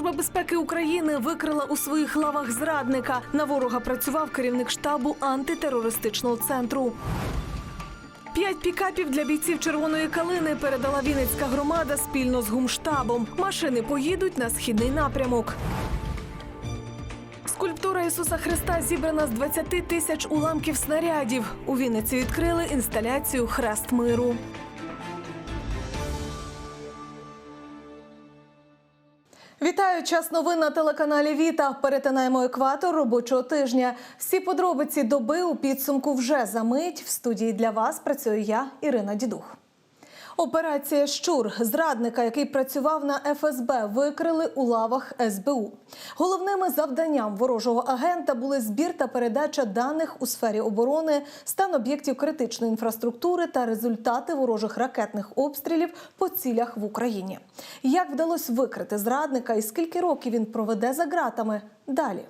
Служба безпеки України викрила у своїх лавах зрадника. На ворога працював керівник штабу антитерористичного центру. П'ять пікапів для бійців червоної калини передала Вінницька громада спільно з гумштабом. Машини поїдуть на східний напрямок. Скульптура Ісуса Христа зібрана з 20 тисяч уламків снарядів. У Вінниці відкрили інсталяцію Хрест миру. Вітаю час новин на телеканалі Віта. Перетинаємо екватор робочого тижня. Всі подробиці доби у підсумку вже за мить. В студії для вас працюю я, Ірина Дідух. Операція Щур зрадника, який працював на ФСБ, викрили у лавах СБУ. Головними завданням ворожого агента були збір та передача даних у сфері оборони, стан об'єктів критичної інфраструктури та результати ворожих ракетних обстрілів по цілях в Україні. Як вдалося викрити зрадника і скільки років він проведе за ґратами? Далі.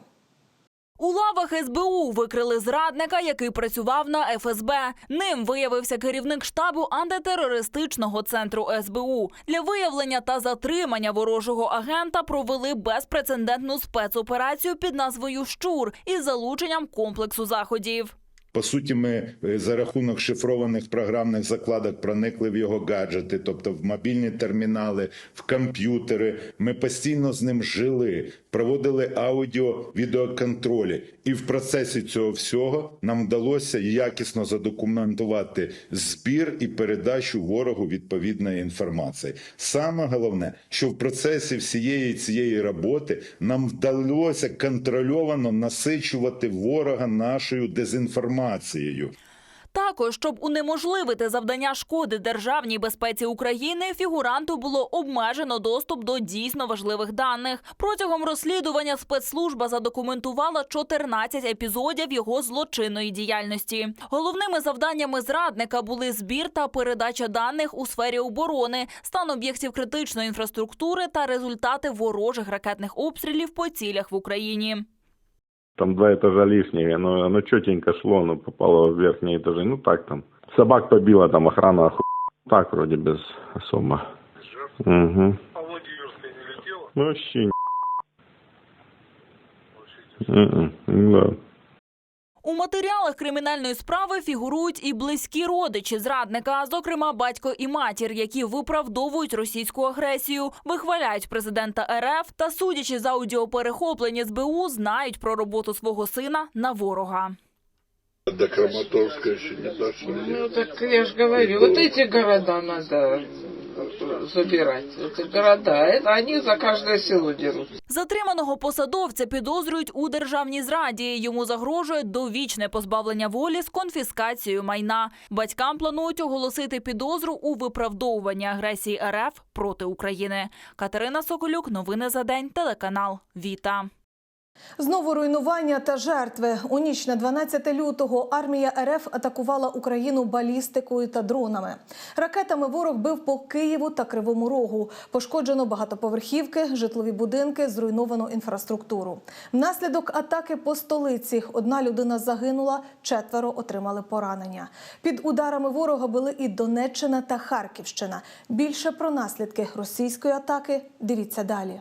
У лавах СБУ викрили зрадника, який працював на ФСБ. Ним виявився керівник штабу антитерористичного центру СБУ. Для виявлення та затримання ворожого агента провели безпрецедентну спецоперацію під назвою Щур із залученням комплексу заходів. По суті, ми е, за рахунок шифрованих програмних закладок проникли в його гаджети, тобто в мобільні термінали, в комп'ютери. Ми постійно з ним жили, проводили аудіо, відеоконтролі. І в процесі цього всього нам вдалося якісно задокументувати збір і передачу ворогу відповідної інформації. Саме головне, що в процесі всієї цієї роботи нам вдалося контрольовано насичувати ворога нашою дезінформацією. Також, щоб унеможливити завдання шкоди державній безпеці України, фігуранту було обмежено доступ до дійсно важливих даних. Протягом розслідування спецслужба задокументувала 14 епізодів його злочинної діяльності. Головними завданнями зрадника були збір та передача даних у сфері оборони, стан об'єктів критичної інфраструктури та результати ворожих ракетних обстрілів по цілях в Україні. Там два этажа лишних, оно, оно четенько шло, но попало в верхние этажи. Ну так там. Собак побило, там охрана оху... Так вроде без особо. Угу. А Владимирская не летела? Ну вообще не... Мгм. Да. У матеріалах кримінальної справи фігурують і близькі родичі зрадника, зокрема батько і матір, які виправдовують російську агресію, вихваляють президента РФ та, судячи з аудіоперехоплень СБУ, знають про роботу свого сина на ворога. До Краматорска еще не дошли. Ну так я же говорю, вот эти города надо забирать. Эти города, это за каждое село дерут. Затриманого посадовця підозрюють у державній зраді. Йому загрожує довічне позбавлення волі з конфіскацією майна. Батькам планують оголосити підозру у виправдовуванні агресії РФ проти України. Катерина Соколюк, новини за день, телеканал Віта. Знову руйнування та жертви. У ніч на 12 лютого армія РФ атакувала Україну балістикою та дронами. Ракетами ворог бив по Києву та Кривому Рогу. Пошкоджено багатоповерхівки, житлові будинки, зруйновано інфраструктуру. Внаслідок атаки по столиці одна людина загинула, четверо отримали поранення. Під ударами ворога були і Донеччина та Харківщина. Більше про наслідки російської атаки дивіться далі.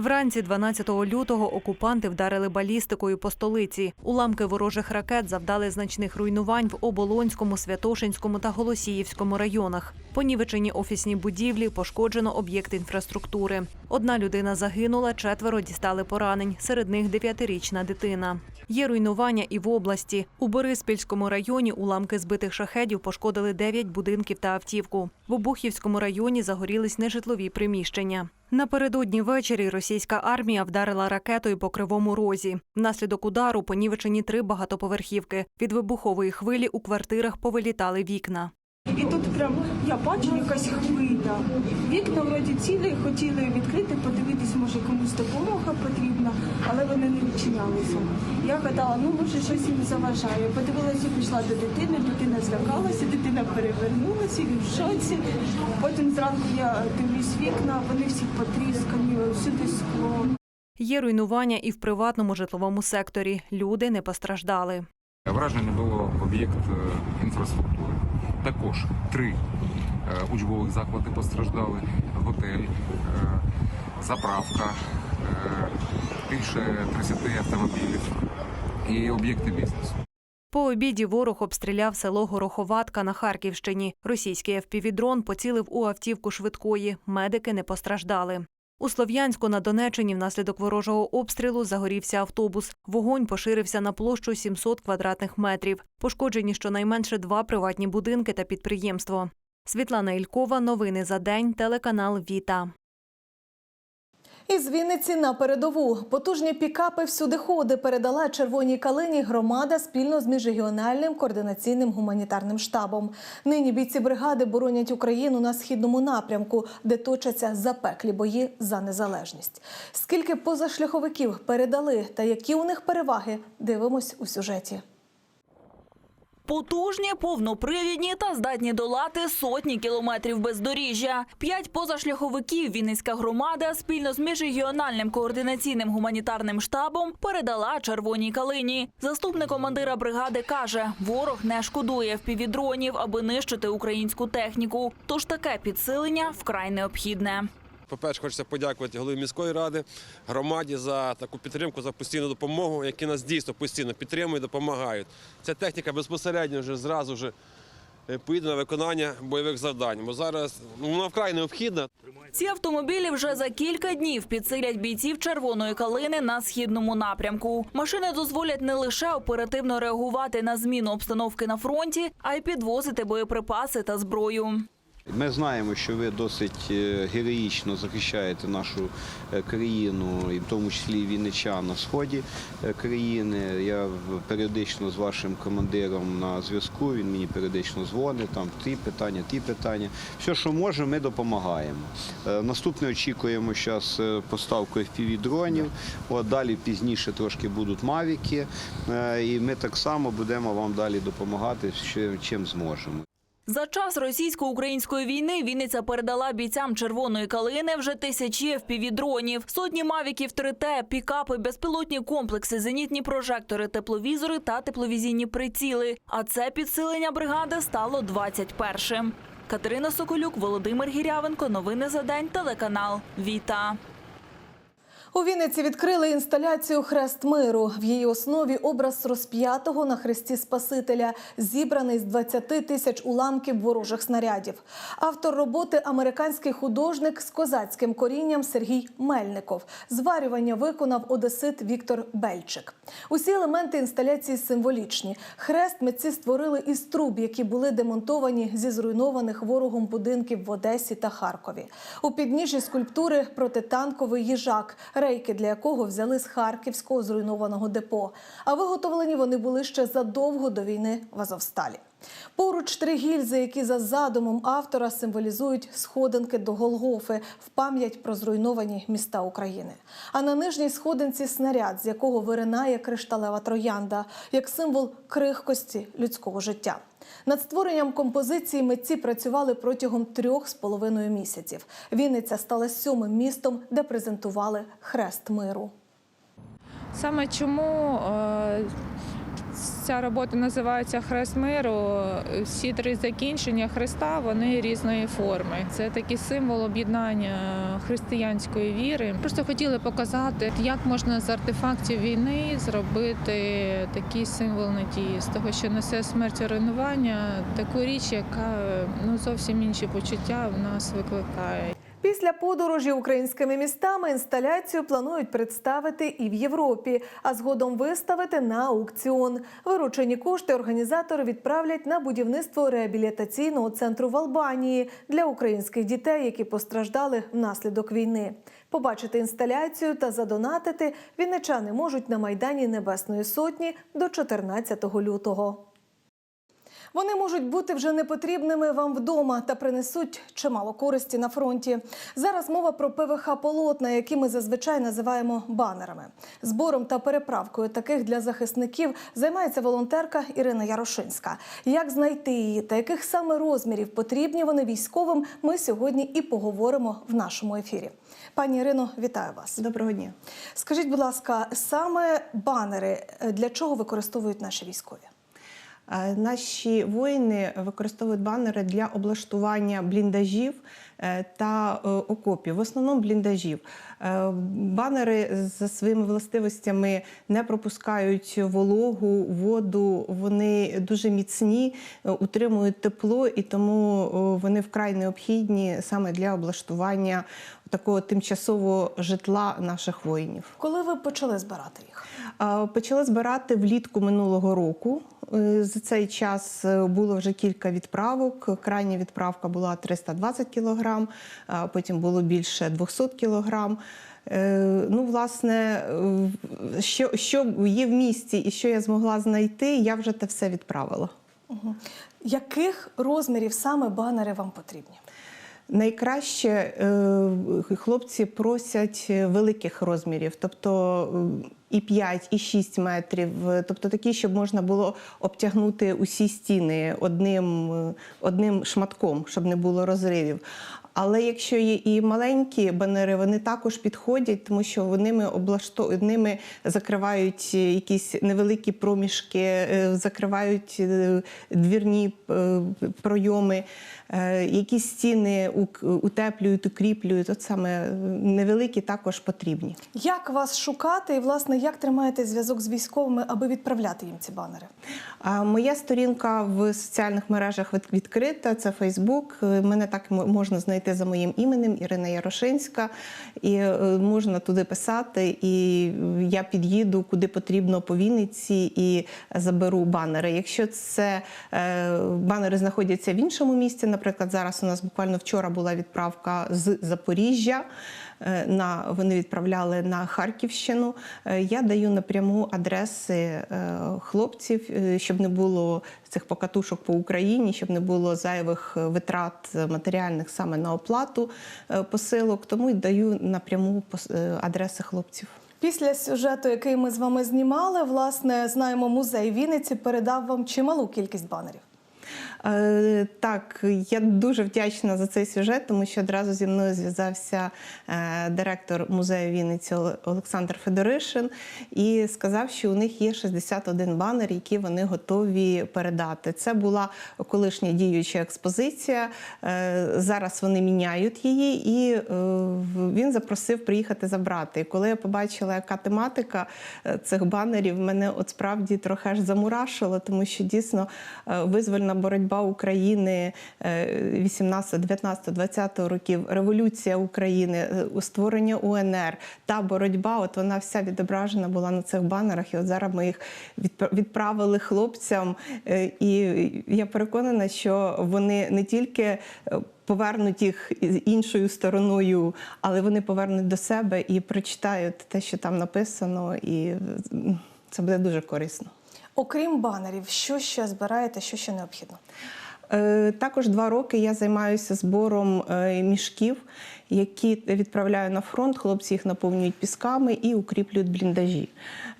Вранці 12 лютого окупанти вдарили балістикою по столиці. Уламки ворожих ракет завдали значних руйнувань в Оболонському, Святошинському та Голосіївському районах. Понівечені офісні будівлі, пошкоджено об'єкти інфраструктури. Одна людина загинула, четверо дістали поранень. Серед них дев'ятирічна дитина. Є руйнування і в області. У Бориспільському районі уламки збитих шахедів пошкодили 9 будинків та автівку. В Обухівському районі загорілись нежитлові приміщення. Напередодні ввечері російська армія вдарила ракетою по кривому розі. Внаслідок удару понівечені три багатоповерхівки. Від вибухової хвилі у квартирах повилітали вікна. І тут прям я бачу якась хвиля. Вікна вроді цілі, хотіли відкрити, подивитись, може комусь допомога потрібна, але вони не відчинялися. Я гадала, ну може щось їм заважає. Подивилася, пішла до дитини, дитина злякалася, дитина перевернулася, він в шоці. Потім зранку я дивлюсь вікна, вони всі потріскані, всюди скло. Є руйнування і в приватному житловому секторі. Люди не постраждали. Вражене було об'єкт е, інфраструктури. Також три е, учбових заклади постраждали, готель, е, заправка, е, більше 30 автомобілів і об'єкти бізнесу. По обіді ворог обстріляв село Гороховатка на Харківщині. Російський FPV-дрон поцілив у автівку швидкої. Медики не постраждали. У Слов'янську на Донеччині внаслідок ворожого обстрілу загорівся автобус. Вогонь поширився на площу 700 квадратних метрів. Пошкоджені щонайменше два приватні будинки та підприємство. Світлана Ількова. Новини за день. Телеканал Віта. Із Вінниці на передову потужні пікапи всюдиходи передала червоній калині громада спільно з міжрегіональним координаційним гуманітарним штабом. Нині бійці бригади боронять Україну на східному напрямку, де точаться запеклі бої за незалежність. Скільки позашляховиків передали та які у них переваги, дивимось у сюжеті. Потужні, повнопривідні та здатні долати сотні кілометрів бездоріжжя. П'ять позашляховиків Вінницька громада спільно з міжрегіональним координаційним гуманітарним штабом передала червоній калині. Заступник командира бригади каже: ворог не шкодує впівдронів, аби нищити українську техніку. Тож таке підсилення вкрай необхідне. По-перше, хочеться подякувати голові міської ради, громаді за таку підтримку, за постійну допомогу, які нас дійсно постійно підтримують, допомагають. Ця техніка безпосередньо вже зразу вже е, поїде на виконання бойових завдань. Бо зараз ну, вона вкрай необхідна. Ці автомобілі вже за кілька днів підсилять бійців червоної калини на східному напрямку. Машини дозволять не лише оперативно реагувати на зміну обстановки на фронті, а й підвозити боєприпаси та зброю. Ми знаємо, що ви досить е, героїчно захищаєте нашу е, країну, і в тому числі і вінничан на сході е, країни. Я періодично з вашим командиром на зв'язку. Він мені періодично дзвонить, там ті питання, ті питання. Все, що можемо, ми допомагаємо. Наступне очікуємо зараз поставку FPV-дронів. От далі пізніше трошки будуть мавіки, і ми так само будемо вам далі допомагати, чим зможемо. За час російсько-української війни Вінниця передала бійцям червоної калини вже тисячі FPV-дронів, сотні мавіків 3T, пікапи, безпілотні комплекси, зенітні прожектори, тепловізори та тепловізійні приціли. А це підсилення бригади стало 21-м. Катерина Соколюк, Володимир Гірявенко. Новини за день. Телеканал Віта. У Вінниці відкрили інсталяцію Хрест миру. В її основі образ розп'ятого на хресті Спасителя, зібраний з 20 тисяч уламків ворожих снарядів. Автор роботи американський художник з козацьким корінням Сергій Мельников. Зварювання виконав одесит Віктор Бельчик. Усі елементи інсталяції символічні. Хрест митці створили із труб, які були демонтовані зі зруйнованих ворогом будинків в Одесі та Харкові. У підніжжі скульптури протитанковий їжак, рейки для якого взяли з харківського зруйнованого депо. А виготовлені вони були ще задовго до війни в Азовсталі. Поруч три гільзи, які за задумом автора символізують сходинки до Голгофи в пам'ять про зруйновані міста України. А на нижній сходинці снаряд, з якого виринає кришталева троянда, як символ крихкості людського життя. Над створенням композиції митці працювали протягом трьох з половиною місяців. Вінниця стала сьомим містом, де презентували хрест миру. Саме чому е, ця робота називається Хрест миру. Всі три закінчення хреста вони різної форми. Це такий символ об'єднання християнської віри. Просто хотіли показати, як можна з артефактів війни зробити такий символ надії, з того, що несе смерть руйнування, таку річ, яка ну зовсім інші почуття в нас викликає. Після подорожі українськими містами інсталяцію планують представити і в Європі, а згодом виставити на аукціон. Виручені кошти організатори відправлять на будівництво реабілітаційного центру в Албанії для українських дітей, які постраждали внаслідок війни. Побачити інсталяцію та задонатити вінничани можуть на майдані Небесної Сотні до 14 лютого. Вони можуть бути вже непотрібними вам вдома та принесуть чимало користі на фронті. Зараз мова про ПВХ полотна, які ми зазвичай називаємо банерами. Збором та переправкою таких для захисників займається волонтерка Ірина Ярошинська. Як знайти її та яких саме розмірів потрібні вони військовим, ми сьогодні і поговоримо в нашому ефірі. Пані Ірино, вітаю вас. Доброго дня. Скажіть, будь ласка, саме банери для чого використовують наші військові? Наші воїни використовують банери для облаштування бліндажів е, та е, окопів, в основному бліндажів. Е, Банери за своїми властивостями не пропускають вологу, воду. Вони дуже міцні, утримують тепло, і тому вони вкрай необхідні саме для облаштування такого тимчасового житла наших воїнів. Коли ви почали збирати їх? Почали збирати влітку минулого року. Е, За цей час е, було вже кілька відправок. Крайня відправка була 320 кілограм, а потім було більше 200 кілограм. Е, Ну, власне, що, що є в місті і що я змогла знайти, я вже те все відправила. Угу. Яких розмірів саме банери вам потрібні? Найкраще е, хлопці просять великих розмірів, тобто е, і 5, і 6 метрів, тобто такі, щоб можна було обтягнути усі стіни одним, е, одним шматком, щоб не було розривів. Але якщо є і маленькі банери, вони також підходять, тому що вони облашто... ними закривають якісь невеликі проміжки, е, закривають е, двірні е, пройоми, е, якісь стіни утеплюють, укріплюють. От саме е, невеликі також потрібні. Як вас шукати і, власне, як тримаєте зв'язок з військовими, аби відправляти їм ці банери? Моя сторінка в соціальних мережах відкрита. Це Фейсбук. Е, Мене так можна знайти за моїм іменем Ірина Ярошинська. І е, можна туди писати. І я під'їду куди потрібно по Вінниці і заберу банери. Якщо це е, банери знаходяться в іншому місці, наприклад, зараз у нас буквально вчора була відправка з Запоріжжя. Е, На вони відправляли на Харківщину. Е, Я даю напряму адреси е, хлопців, щоб не було цих покатушок по Україні, щоб не було зайвих витрат матеріальних саме на оплату посилок. Тому й даю напряму адреси хлопців. Після сюжету, який ми з вами знімали, власне, знаємо, музей Вінниці передав вам чималу кількість банерів. Е, Так, я дуже вдячна за цей сюжет, тому що одразу зі мною зв'язався е, директор музею Вінниці Олександр Федоришин і сказав, що у них є 61 банер, які вони готові передати. Це була колишня діюча експозиція. Е, Зараз вони міняють її, і він запросив приїхати забрати. І коли я побачила, яка тематика цих банерів, мене от справді трохи аж замурашило, тому що дійсно визвольна боротьба України е, 18, 19, 20 років, революція України, е, створення УНР, та боротьба, от вона вся відображена була на цих банерах. І от зараз ми їх відправили хлопцям. е, І я переконана, що вони не тільки е, повернуть їх іншою стороною, але вони повернуть до себе і прочитають те, що там написано, і це буде дуже корисно. Окрім банерів, що ще збираєте, що ще необхідно? Е, Також два роки я займаюся збором е, мішків, які відправляю на фронт. Хлопці їх наповнюють пісками і укріплюють бліндажі.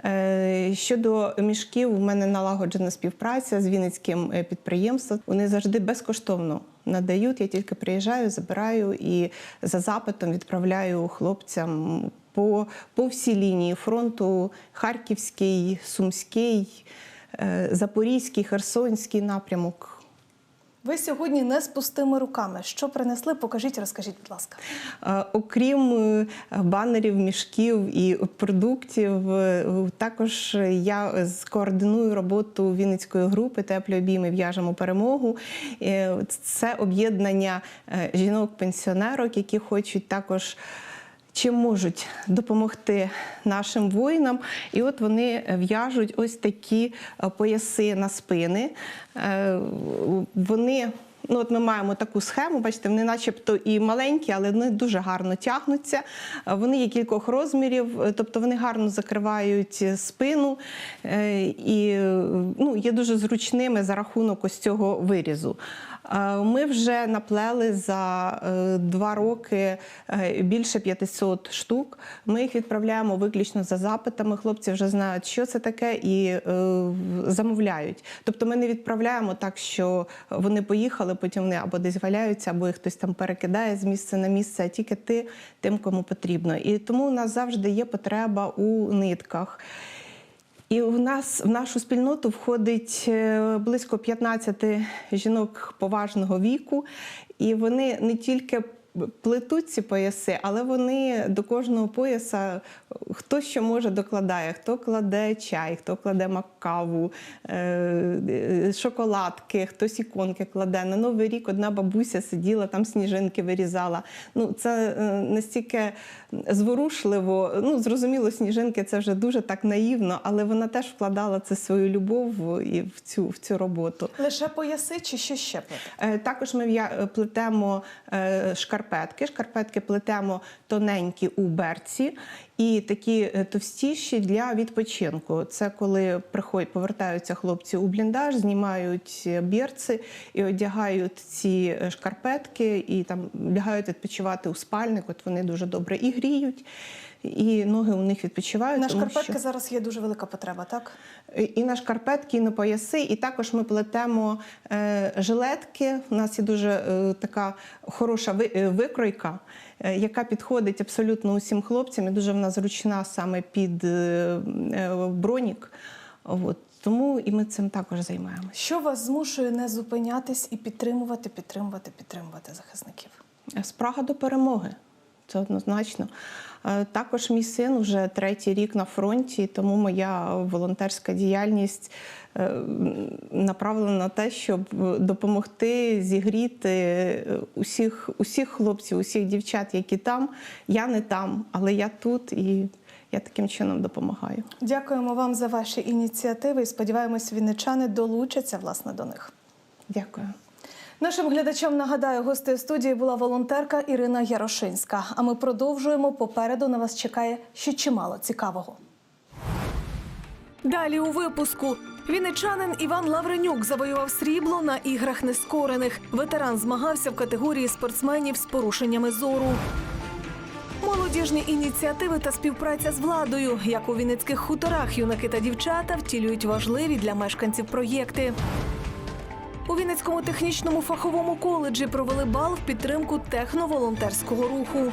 Е, Щодо мішків, у мене налагоджена співпраця з Вінницьким підприємством. Вони завжди безкоштовно надають. Я тільки приїжджаю, забираю і за запитом відправляю хлопцям по, по всій лінії фронту: Харківський, Сумський, Запорізький, Херсонський напрямок. Ви сьогодні не з пустими руками. Що принесли? Покажіть, розкажіть, будь ласка. Е, Окрім е, банерів, мішків і продуктів, е, також я скоординую роботу Вінницької групи Теплі обійми в'яжемо перемогу. Е, Це об'єднання е, жінок-пенсіонерок, які хочуть також. Чим можуть допомогти нашим воїнам, і от вони в'яжуть ось такі е, пояси на спини. Е, Вони Ну, от ми маємо таку схему, бачите, вони начебто і маленькі, але вони дуже гарно тягнуться. Е, Вони є кількох розмірів, тобто вони гарно закривають спину і ну, є дуже зручними за рахунок ось цього вирізу. Е, Ми вже наплели за е, два роки е, більше 500 штук. Ми їх відправляємо виключно за запитами. Хлопці вже знають, що це таке, і замовляють. Тобто ми не відправляємо так, що вони поїхали, потім вони або десь валяються, або їх хтось там перекидає з місця на місце, а тільки ти тим, кому потрібно. І тому у нас завжди є потреба у нитках. І в нас в нашу спільноту входить е, близько 15 жінок поважного віку, і вони не тільки плетуть ці пояси, але вони до кожного пояса хто що може докладає, хто кладе чай, хто кладе макаву, е, е, шоколадки, хтось іконки кладе. На Новий рік одна бабуся сиділа, там сніжинки вирізала. Ну, це е, настільки зворушливо. Ну, зрозуміло, сніжинки це вже дуже так наївно, але вона теж вкладала це свою любов і в цю, в цю роботу. Лише пояси чи що ще плете? Також ми плетемо е, шкарпетки. Шкарпетки плетемо тоненькі у берці і такі е, товстіші для відпочинку. Це коли приходять, повертаються хлопці у бліндаж, знімають е, берці і одягають ці е, шкарпетки, і там лягають відпочивати у спальник. От вони дуже добре і гріють, і ноги у них відпочивають. На шкарпетки що- зараз є дуже велика потреба, так? і на шкарпетки, і на пояси. І також ми плетемо е, жилетки. У нас є дуже е, така хороша е, викройка, е, яка підходить абсолютно усім хлопцям. І дуже вона зручна саме під е, е, бронік. От. Тому і ми цим також займаємося. Що вас змушує не зупинятись і підтримувати, підтримувати, підтримувати захисників? Спрага до перемоги. Це однозначно. Е, Також мій син вже третій рік на фронті, тому моя волонтерська діяльність е, направлена на те, щоб допомогти зігріти е, усіх, усіх хлопців, усіх дівчат, які там. Я не там, але я тут і я таким чином допомагаю. Дякуємо вам за ваші ініціативи і сподіваємось, вінничани долучаться власне до них. Дякую. Нашим глядачам нагадаю, гостею студії була волонтерка Ірина Ярошинська. А ми продовжуємо. Попереду на вас чекає ще чимало цікавого. Далі у випуску вінничанин Іван Лавренюк завоював срібло на іграх нескорених. Ветеран змагався в категорії спортсменів з порушеннями зору. Молодіжні ініціативи та співпраця з владою, як у вінницьких хуторах юнаки та дівчата втілюють важливі для мешканців проєкти. У Вінницькому технічному фаховому коледжі провели бал в підтримку техноволонтерського руху.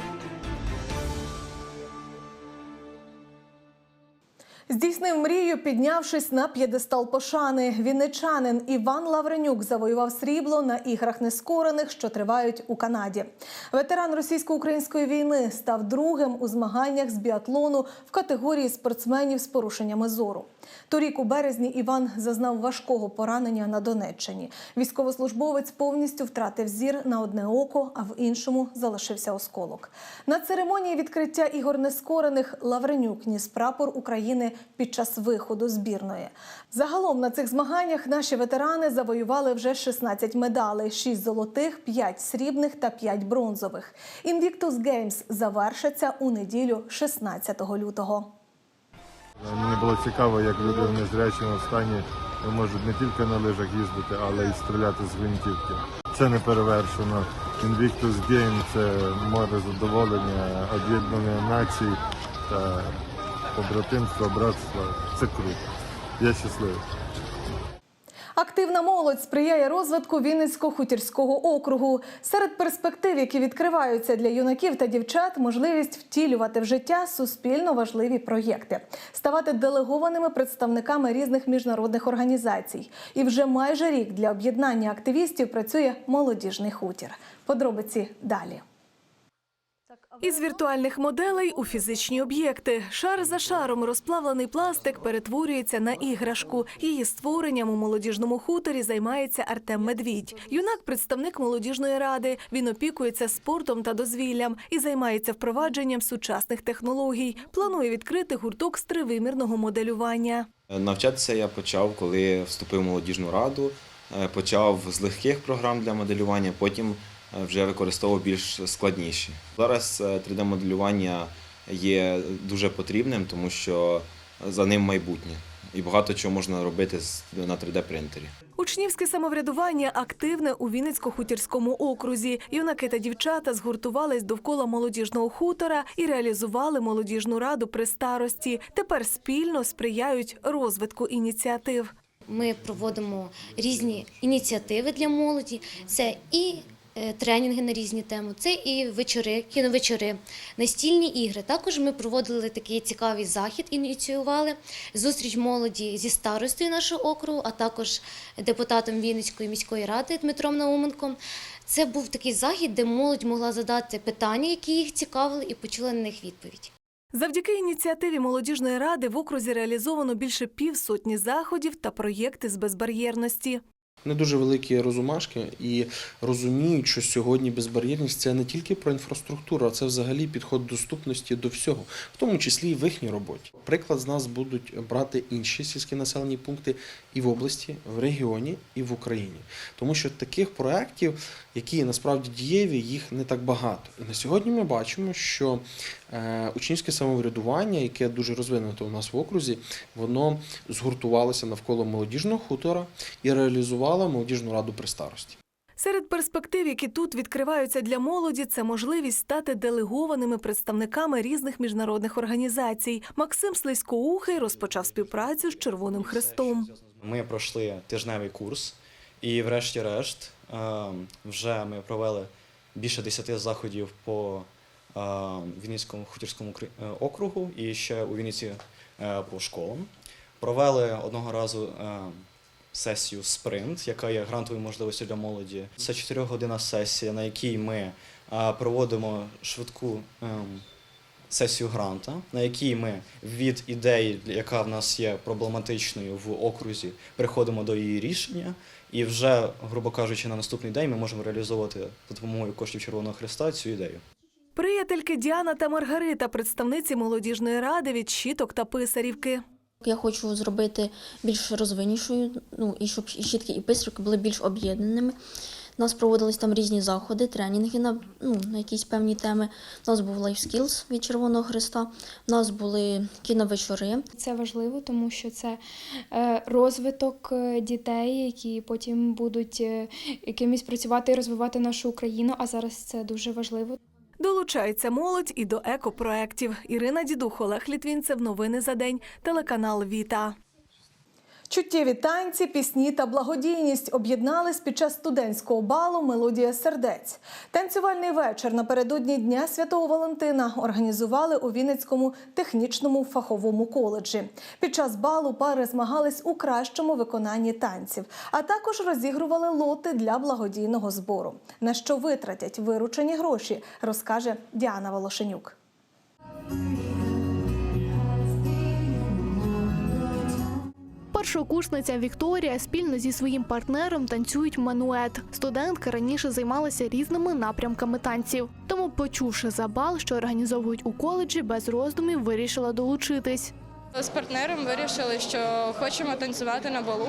Здійснив мрію, піднявшись на п'єдестал пошани. Вінничанин Іван Лавренюк завоював срібло на іграх нескорених, що тривають у Канаді. Ветеран російсько-української війни став другим у змаганнях з біатлону в категорії спортсменів з порушеннями зору. Торік у березні Іван зазнав важкого поранення на Донеччині. Військовослужбовець повністю втратив зір на одне око, а в іншому залишився осколок. На церемонії відкриття ігор нескорених Лавренюк ніс прапор України під час виходу збірної. Загалом на цих змаганнях наші ветерани завоювали вже 16 медалей: 6 золотих, 5 срібних та 5 бронзових. Invictus Games завершаться у неділю 16 лютого. Мені було цікаво, як люди в незрячому стані можуть не тільки на лижах їздити, але й стріляти з гвинтівки. Це не перевершено. Invictus Game – це море задоволення, об'єднання націй та побратимства, братства. Це круто. Я щасливий. Активна молодь сприяє розвитку Вінницько-хутірського округу. Серед перспектив, які відкриваються для юнаків та дівчат, можливість втілювати в життя суспільно важливі проєкти, ставати делегованими представниками різних міжнародних організацій. І вже майже рік для об'єднання активістів працює молодіжний хутір. Подробиці далі. Із віртуальних моделей у фізичні об'єкти. Шар за шаром розплавлений пластик перетворюється на іграшку. Її створенням у молодіжному хуторі займається Артем Медвідь. Юнак представник молодіжної ради. Він опікується спортом та дозвіллям і займається впровадженням сучасних технологій. Планує відкрити гурток з тривимірного моделювання. Навчатися я почав, коли вступив в молодіжну раду. Е, Почав з легких програм для моделювання, потім вже використовував більш складніші. Зараз 3D-моделювання є дуже потрібним, тому що за ним майбутнє. І багато чого можна робити з- на 3D-принтері. Учнівське самоврядування активне у Вінницько-хутірському окрузі. Юнаки та дівчата згуртувались довкола молодіжного хутора і реалізували молодіжну раду при старості. Тепер спільно сприяють розвитку ініціатив. Ми проводимо різні ініціативи для молоді. Це і е, тренінги на різні теми. Це і вечори, кіновечори, настільні ігри. Також ми проводили такий цікавий захід, ініціювали зустріч молоді зі старостою нашого округу, а також депутатом Вінницької міської ради Дмитром Науменком. Це був такий захід, де молодь могла задати питання, які їх цікавили, і почула на них відповідь. Завдяки ініціативі молодіжної ради в окрузі реалізовано більше півсотні заходів та проєкти з безбар'єрності. Не дуже великі розумашки і розуміють, що сьогодні безбар'єрність це не тільки про інфраструктуру, а це взагалі підход доступності до всього, в тому числі і в їхній роботі. Приклад з нас будуть брати інші сільські населені пункти і в області, в регіоні, і в Україні. Тому що таких проєктів, які насправді дієві, їх не так багато. І на сьогодні ми бачимо, що е, учнівське самоврядування, яке дуже розвинуто у нас в окрузі, воно згуртувалося навколо молодіжного хутора і реалізувало молодіжну раду при старості. Серед перспектив, які тут відкриваються для молоді, це можливість стати делегованими представниками різних міжнародних організацій. Максим Слизькоухий розпочав співпрацю з Червоним Хрестом. Ми пройшли тижневий курс, і, врешті-решт, вже ми провели більше 10 заходів по е, Вінницькому хутірському е, округу і ще у Вінниці е, по школам. Провели одного разу е, сесію спринт, яка є грантовою можливістю для молоді. Це 4-годинна сесія, на якій ми е, проводимо швидку ем, сесію гранта, на якій ми від ідеї, яка в нас є проблематичною в окрузі, переходимо до її рішення. І вже, грубо кажучи, на наступний день ми можемо реалізовувати за допомогою коштів Червоного Христа цю ідею. Приятельки Діана та Маргарита, представниці молодіжної ради від щіток та писарівки. Я хочу зробити більш розвинішою, ну і щоб щітки, і писарівки були більш об'єднаними. У нас проводились там різні заходи, тренінги на, ну, на якісь певні теми. У нас був Life Skills від Червоного Христа, у нас були кіновечори. Це важливо, тому що це е, розвиток е, дітей, які потім будуть е, якимось працювати і розвивати нашу Україну. А зараз це дуже важливо. Долучається молодь і до екопроєктів. Ірина Дідух, Олег Літвінцев. Новини за день. Телеканал Віта. Чуттєві танці, пісні та благодійність об'єднались під час студентського балу Мелодія сердець. Танцювальний вечір напередодні Дня Святого Валентина організували у Вінницькому технічному фаховому коледжі. Під час балу пари змагались у кращому виконанні танців, а також розігрували лоти для благодійного збору. На що витратять виручені гроші, розкаже Діана Волошенюк. Першокурсниця Вікторія спільно зі своїм партнером танцюють манует. Студентка раніше займалася різними напрямками танців. Тому, почувши за бал, що організовують у коледжі, без роздумів вирішила долучитись. З партнером вирішили, що хочемо танцювати на балу.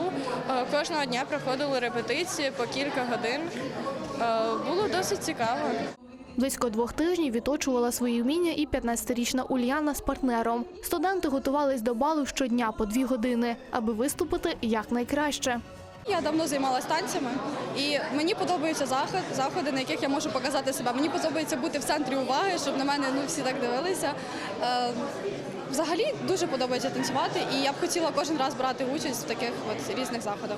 Е, Кожного дня проходили репетиції по кілька годин. Е, Було досить цікаво. Близько двох тижнів відточувала свої вміння і 15-річна Ульяна з партнером. Студенти готувались до балу щодня по дві години, аби виступити якнайкраще. Я давно займалася танцями, і мені подобаються заход, заходи, на яких я можу показати себе. Мені подобається бути в центрі уваги, щоб на мене ну, всі так дивилися. Е, взагалі дуже подобається танцювати, і я б хотіла кожен раз брати участь в таких от різних заходах.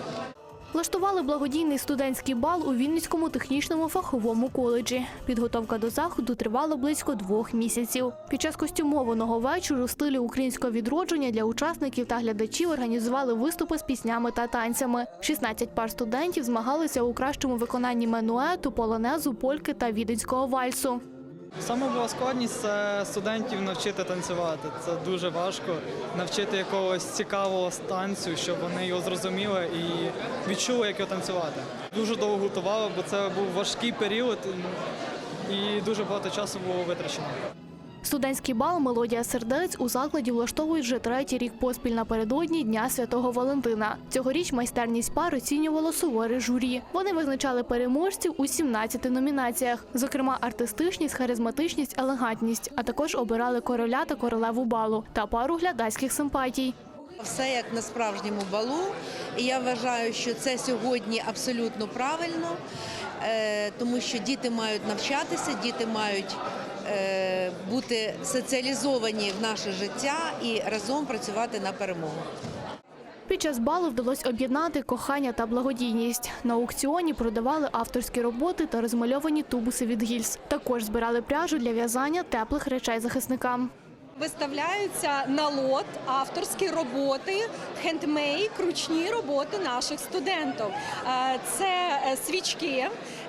Влаштували благодійний студентський бал у Вінницькому технічному фаховому коледжі. Підготовка до заходу тривала близько двох місяців. Під час костюмованого вечору в стилі українського відродження для учасників та глядачів організували виступи з піснями та танцями. 16 пар студентів змагалися у кращому виконанні менуету, полонезу, польки та віденського вальсу. Саме була складність це студентів навчити танцювати. Це дуже важко навчити якогось цікавого танцю, щоб вони його зрозуміли і відчули, як його танцювати. Дуже довго готували, бо це був важкий період і дуже багато часу було витрачено. Студентський бал Мелодія сердець у закладі влаштовують вже третій рік поспіль напередодні Дня Святого Валентина. Цьогоріч майстерність пар оцінювало суворе журі. Вони визначали переможців у 17 номінаціях, зокрема артистичність, харизматичність, елегантність, а також обирали короля та королеву балу та пару глядацьких симпатій. Все як на справжньому балу, і я вважаю, що це сьогодні абсолютно правильно, е, тому що діти мають навчатися, діти мають бути соціалізовані в наше життя і разом працювати на перемогу. Під час балу вдалося об'єднати кохання та благодійність. На аукціоні продавали авторські роботи та розмальовані тубуси від гільз. Також збирали пряжу для в'язання теплих речей захисникам. Виставляються на лот авторські роботи, хендмейк, ручні роботи наших студентів. Е, Це е, свічки,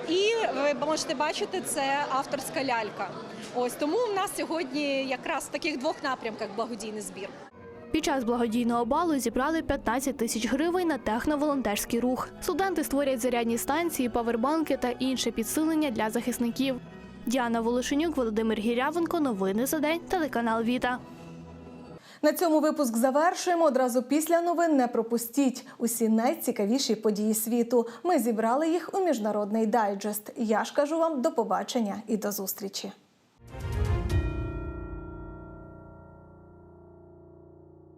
і ви можете бачити, це авторська лялька. Ось тому в нас сьогодні якраз в таких двох напрямках благодійний збір. Під час благодійного балу зібрали 15 тисяч гривень на техноволонтерський рух. Студенти створять зарядні станції, павербанки та інше підсилення для захисників. Діана Волошенюк, Володимир Гірявенко. Новини за день. Телеканал Віта. На цьому випуск завершуємо. Одразу після новин не пропустіть усі найцікавіші події світу. Ми зібрали їх у міжнародний дайджест. Я ж кажу вам до побачення і до зустрічі.